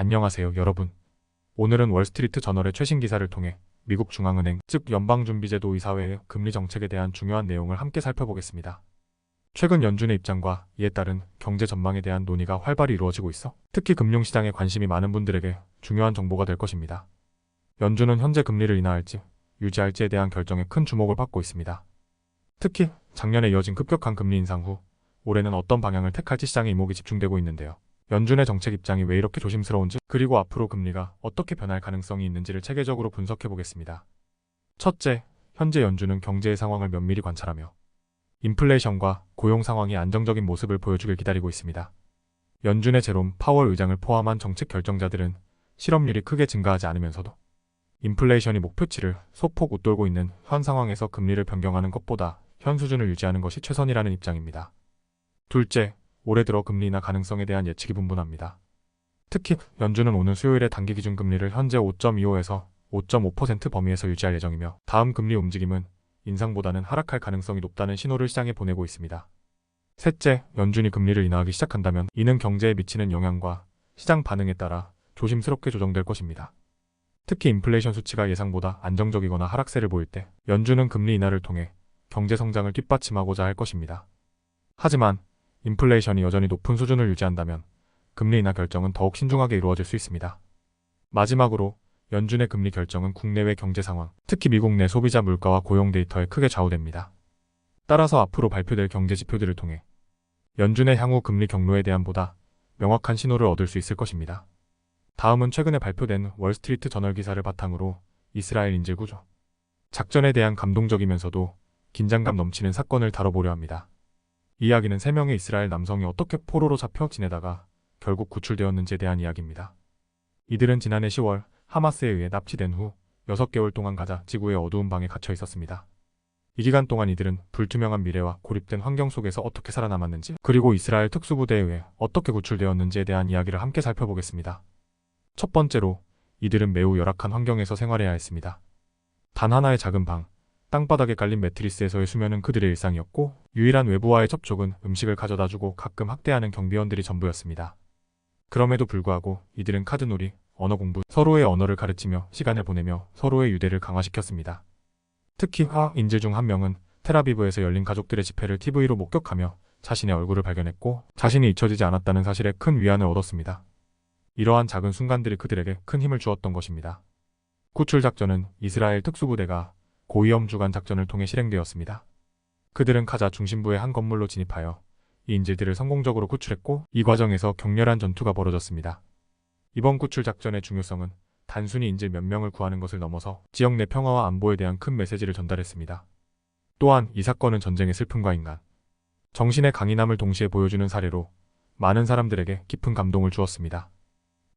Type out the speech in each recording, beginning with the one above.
안녕하세요, 여러분. 오늘은 월스트리트 저널의 최신 기사를 통해 미국 중앙은행, 즉 연방준비제도 이사회의 금리 정책에 대한 중요한 내용을 함께 살펴보겠습니다. 최근 연준의 입장과 이에 따른 경제 전망에 대한 논의가 활발히 이루어지고 있어 특히 금융시장에 관심이 많은 분들에게 중요한 정보가 될 것입니다. 연준은 현재 금리를 인하할지 유지할지에 대한 결정에 큰 주목을 받고 있습니다. 특히 작년에 이어진 급격한 금리 인상 후 올해는 어떤 방향을 택할지 시장의 이목이 집중되고 있는데요. 연준의 정책 입장이 왜 이렇게 조심스러운지 그리고 앞으로 금리가 어떻게 변할 가능성이 있는지를 체계적으로 분석해 보겠습니다. 첫째, 현재 연준은 경제의 상황을 면밀히 관찰하며 인플레이션과 고용 상황이 안정적인 모습을 보여주길 기다리고 있습니다. 연준의 제롬 파월 의장을 포함한 정책 결정자들은 실업률이 크게 증가하지 않으면서도 인플레이션이 목표치를 소폭 웃돌고 있는 현 상황에서 금리를 변경하는 것보다 현 수준을 유지하는 것이 최선이라는 입장입니다. 둘째, 올해 들어 금리 인하 가능성에 대한 예측이 분분합니다. 특히 연준은 오는 수요일에 단기 기준 금리를 현재 5.25에서 5.5% 범위에서 유지할 예정이며 다음 금리 움직임은 인상보다는 하락할 가능성이 높다는 신호를 시장에 보내고 있습니다. 셋째, 연준이 금리를 인하하기 시작한다면 이는 경제에 미치는 영향과 시장 반응에 따라 조심스럽게 조정될 것입니다. 특히 인플레이션 수치가 예상보다 안정적이거나 하락세를 보일 때 연준은 금리 인하를 통해 경제 성장을 뒷받침하고자 할 것입니다. 하지만 인플레이션이 여전히 높은 수준을 유지한다면 금리 인하 결정은 더욱 신중하게 이루어질 수 있습니다. 마지막으로 연준의 금리 결정은 국내외 경제 상황, 특히 미국 내 소비자 물가와 고용 데이터에 크게 좌우됩니다. 따라서 앞으로 발표될 경제 지표들을 통해 연준의 향후 금리 경로에 대한 보다 명확한 신호를 얻을 수 있을 것입니다. 다음은 최근에 발표된 월스트리트 저널 기사를 바탕으로 이스라엘 인질 구조, 작전에 대한 감동적이면서도 긴장감 넘치는 사건을 다뤄보려 합니다. 이야기는 3명의 이스라엘 남성이 어떻게 포로로 잡혀 지내다가 결국 구출되었는지에 대한 이야기입니다. 이들은 지난해 10월 하마스에 의해 납치된 후 6개월 동안 가자 지구의 어두운 방에 갇혀 있었습니다. 이 기간 동안 이들은 불투명한 미래와 고립된 환경 속에서 어떻게 살아남았는지 그리고 이스라엘 특수부대에 의해 어떻게 구출되었는지에 대한 이야기를 함께 살펴보겠습니다. 첫 번째로 이들은 매우 열악한 환경에서 생활해야 했습니다. 단 하나의 작은 방, 땅바닥에 깔린 매트리스에서의 수면은 그들의 일상이었고 유일한 외부와의 접촉은 음식을 가져다주고 가끔 학대하는 경비원들이 전부였습니다. 그럼에도 불구하고 이들은 카드놀이, 언어 공부, 서로의 언어를 가르치며 시간을 보내며 서로의 유대를 강화시켰습니다. 특히 화 인질 중 한 명은 테라비브에서 열린 가족들의 집회를 TV로 목격하며 자신의 얼굴을 발견했고 자신이 잊혀지지 않았다는 사실에 큰 위안을 얻었습니다. 이러한 작은 순간들이 그들에게 큰 힘을 주었던 것입니다. 구출 작전은 이스라엘 특수부대가 고위험 주간 작전을 통해 실행되었습니다. 그들은 가자 중심부의 한 건물로 진입하여 이 인질들을 성공적으로 구출했고 이 과정에서 격렬한 전투가 벌어졌습니다. 이번 구출 작전의 중요성은 단순히 인질 몇 명을 구하는 것을 넘어서 지역 내 평화와 안보에 대한 큰 메시지를 전달했습니다. 또한 이 사건은 전쟁의 슬픔과 인간, 정신의 강인함을 동시에 보여주는 사례로 많은 사람들에게 깊은 감동을 주었습니다.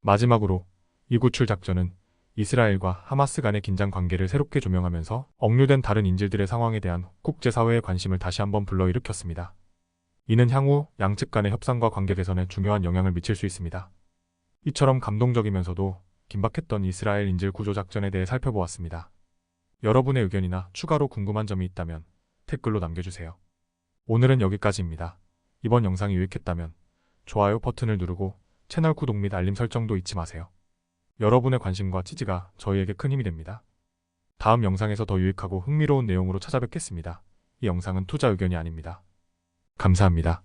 마지막으로 이 구출 작전은 이스라엘과 하마스 간의 긴장 관계를 새롭게 조명하면서 억류된 다른 인질들의 상황에 대한 국제사회의 관심을 다시 한번 불러일으켰습니다. 이는 향후 양측 간의 협상과 관계 개선에 중요한 영향을 미칠 수 있습니다. 이처럼 감동적이면서도 긴박했던 이스라엘 인질 구조 작전에 대해 살펴보았습니다. 여러분의 의견이나 추가로 궁금한 점이 있다면 댓글로 남겨주세요. 오늘은 여기까지입니다. 이번 영상이 유익했다면 좋아요 버튼을 누르고 채널 구독 및 알림 설정도 잊지 마세요. 여러분의 관심과 지지가 저희에게 큰 힘이 됩니다. 다음 영상에서 더 유익하고 흥미로운 내용으로 찾아뵙겠습니다. 이 영상은 투자 의견이 아닙니다. 감사합니다.